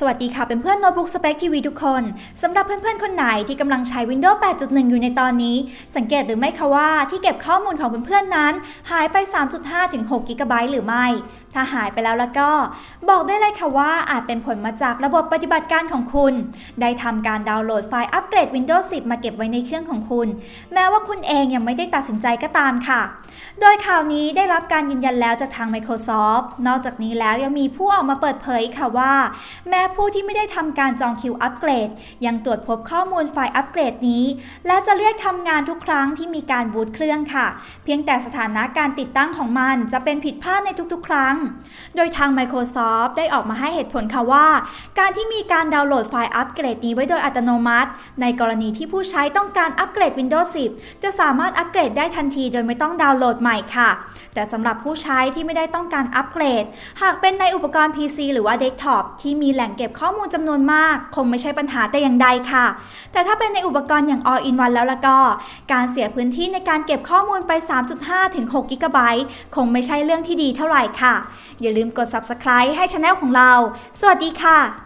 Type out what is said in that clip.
สวัสดีค่ะเป็นเพื่อนโน้ตบุ๊กสเปคทีวีทุกคนสำหรับเพื่อนๆ คนไหนที่กำลังใช้ Windows 8.1 อยู่ในตอนนี้ สังเกตหรือไม่คะว่าที่เก็บข้อมูลของเพื่อนๆ นั้น หายไป 3.5ถึง6กิกะไบต์หรือไม่ ถ้าหายไปแล้วแล้วก็ บอกได้เลยค่ะว่าอาจเป็นผลมาจากระบบปฏิบัติการของคุณ ได้ทำการดาวน์โหลดไฟล์อัปเกรด Windows 10 มาเก็บไว้ในเครื่องของคุณ แม้ว่าคุณเองยังไม่ได้ตัดสินใจก็ตามค่ะ โดยข่าวนี้ได้รับการยืนยันแล้วจากทาง Microsoft นอกจากนี้แล้วยังมีผู้ออกมาเปิดเผยค่ะว่าแม้ผู้ที่ไม่ได้ทำการจองคิวอัปเกรด ยังตรวจพบข้อมูลไฟล์อัปเกรดนี้ และจะเรียกทำงานทุกครั้งที่มีการบูตเครื่องค่ะ เพียงแต่สถานะการติดตั้งของมันจะเป็นผิดพลาดในทุกๆ ครั้ง โดยทาง Microsoft ได้ออกมาให้เหตุผลค่ะว่า การที่มีการดาวน์โหลดไฟล์อัปเกรดนี้ไว้โดยอัตโนมัติ ในกรณีที่ผู้ใช้ต้องการอัปเกรด Windows 10 จะสามารถอัปเกรดได้ทันทีโดยไม่ต้องดาวน์โหลดใหม่ค่ะ แต่สำหรับผู้ใช้ที่ไม่ได้ต้องการอัปเกรด หากเป็นในอุปกรณ์ PC หรือว่าเดสก์ท็อปที่มีแหล่งเก็บข้อมูลจำนวนมาก คงไม่ใช่ปัญหาแต่อย่างใดค่ะ แต่ถ้าเป็นในอุปกรณ์อย่าง All in One แล้วละก็ การเสียพื้นที่ในการเก็บข้อมูลไป 3.5ถึง6กิกะไบต์คงไม่ใช่เรื่องที่ดีเท่าไหร่ค่ะ อย่าลืมกด Subscribe ให้ช anel ของเรา สวัสดีค่ะ